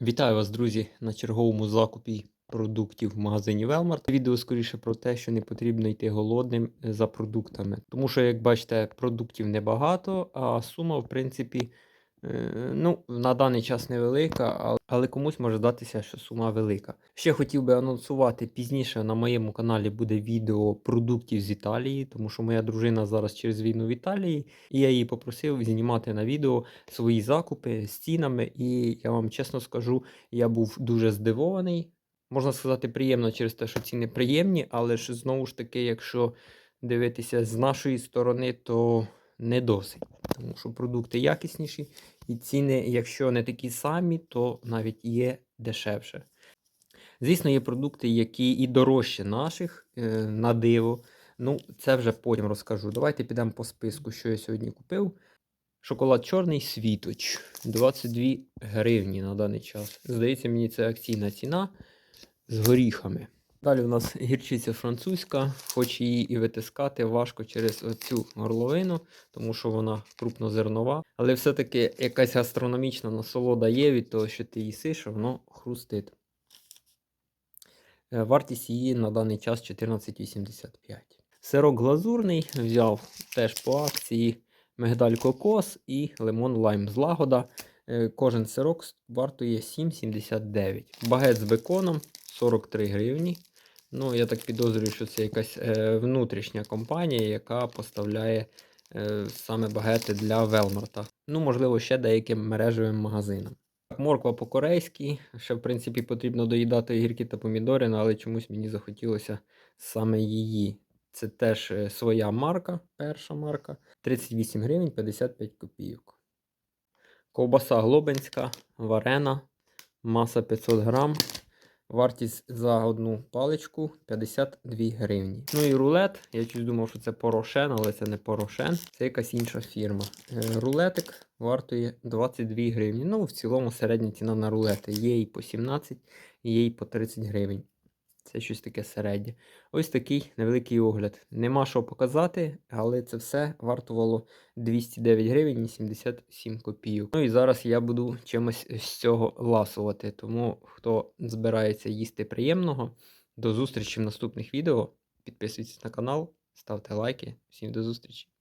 Вітаю вас, друзі, на черговому закупі продуктів в магазині Велмарт. Відео скоріше про те, що не потрібно йти голодним е, за продуктами. Тому що, як бачите, продуктів небагато, а сума, в принципі, ну, на даний час невелика, але- але комусь може здатися, що сума велика. Ще хотів би анонсувати пізніше на моєму каналі буде відео продуктів з Італії, тому що моя дружина зараз через війну в Італії, і я її попросив знімати на відео свої закупи з цінами. І я вам чесно скажу, я був дуже здивований. Можна сказати, приємно через те, що ціни приємні, але ж знову ж таки, якщо дивитися з нашої сторони, то не досить. Тому що продукти якісніші, і ціни, якщо не такі самі, то навіть є дешевше. Звісно, є продукти, які і дорожчі наших е, на диво. Ну, це вже потім розкажу. Давайте підемо по списку, що я сьогодні купив. Шоколад чорний світоч 22 гривні на даний час. Здається, мені це акційна ціна з горіхами. Далі у нас гірчиця французька, хоч її і витискати важко через цю горловину, тому що вона крупнозернова. Але все-таки якась гастрономічна насолода є від того, що ти їсиш, воно хрустить. Е, Вартість її на даний час 14,85. Сирок глазурний взяв теж по акції мигдаль кокос і лимон лайм злагода. Кожен сирок вартує 7,79. Багет з беконом 43 гривні. Ну, я так підозрюю, що це якась е, внутрішня компанія, яка поставляє е, саме багети для Велмарта. Ну, можливо, ще деяким мережевим магазинам. Морква по-корейськи. Ще, в принципі, потрібно доїдати огірки та помідори, ну, але чомусь мені захотілося саме її. Це теж е, своя марка, перша марка. 38 гривень 55 копійок. Ковбаса глобинська, варена, маса 500 грам. Вартість за одну паличку 52 гривні. Ну і рулет. Я чуть думав, що це порошен, але це не порошен, це якась інша фірма. Е, Рулетик вартує 22 гривні. Ну, в цілому середня ціна на рулети. Є і по 17, є і по 30 гривень. Це щось таке середнє. Ось такий невеликий огляд. Нема що показати, але це все вартувало 209 гривень і 77 копійок. Ну і зараз я буду чимось з цього ласувати. Тому хто збирається їсти приємного, до зустрічі в наступних відео. Підписуйтесь на канал, ставте лайки. Всім до зустрічі!